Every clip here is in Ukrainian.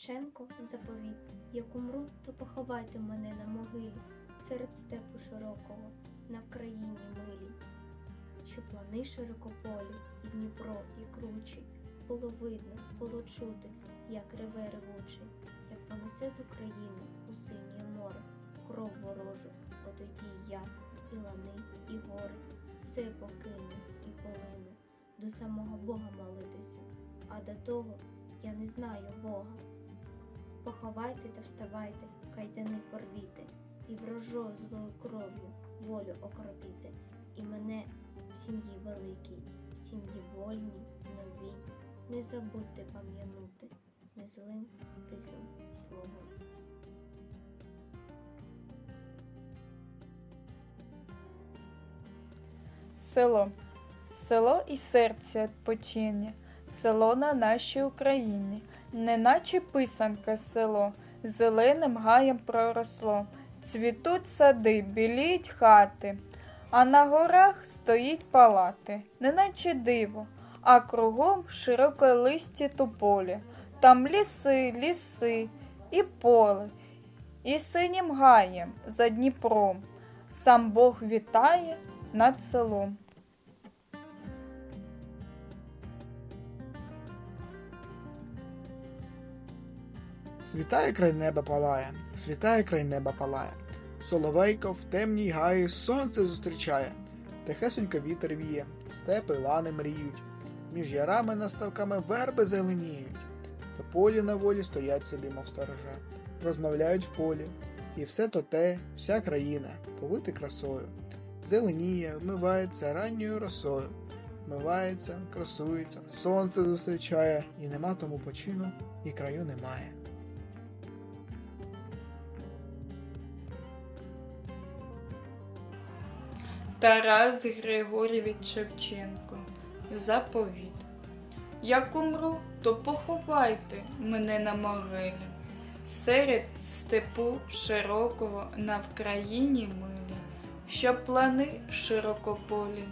Шевченко заповіт. Як умру, то поховайте мене на могилі серед степу широкого, на Вкраїні милій. Що плани широкополі, і Дніпро, і кручі, було видно, було чути, як реве ревучий, як понесе з України у синє море, кров ворожу, отоді я, і лани, і гори, все покину і полину, до самого Бога молитися, а до того я не знаю Бога. Поховайте та вставайте, кайдани порвіте, і врожою злою кров'ю волю окропіте, і мене в сім'ї великій, в сім'ї вольній, новій, не забудьте пам'янути незлим тихим словом. Село. Село і серце відпочине, село на нашій Україні, неначе писанка село, зеленим гаєм проросло. Цвітуть сади, біліють хати, а на горах стоїть палати, неначе диво, а кругом широке листя тополі. Там ліси, ліси і поле, і синім гаєм за Дніпром. Сам Бог вітає над селом. Світає край неба палає, світає край неба палає. Соловейко в темній гаї сонце зустрічає, тихесенько вітер віє, степи лани мріють, між ярами наставками верби зеленіють. То полі на волі стоять собі, мов сторожа, розмовляють в полі, і все то те, вся країна, повити красою. Зеленіє, вмивається ранньою росою, вмивається, красується, сонце зустрічає, і нема тому почину, і краю немає. Тарас Григорівич Шевченко. Заповіт. Як умру, то поховайте мене на могилі. Серед степу широкого на Вкраїні милі, щоб плани широкополі,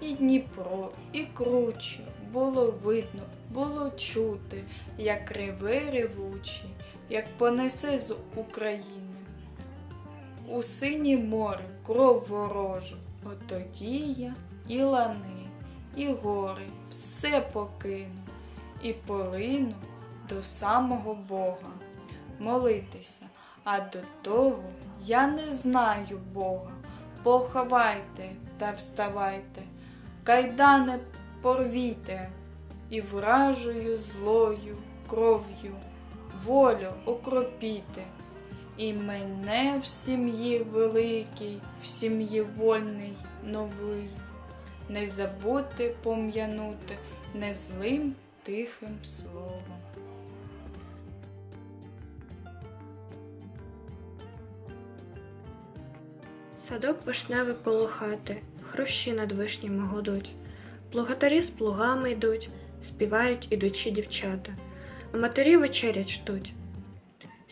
і Дніпро, і круче було видно, було чути, як реве ревучі, як понесе з України. У синє море кров ворожу, от тоді я і лани, і гори, все покину, і полину до самого Бога молитися, а до того я не знаю Бога. Поховайте та вставайте, кайдане порвіте, і вражою злою кров'ю волю окропіте. І мене в сім'ї великій, в сім'ї вольний новий. Не забудьте пом'янути незлим тихим словом. Садок вишневий коло хати, хрущі над вишнями гудуть, плугатарі з плугами йдуть, співають ідучі дівчата, а матері вечерять ждуть.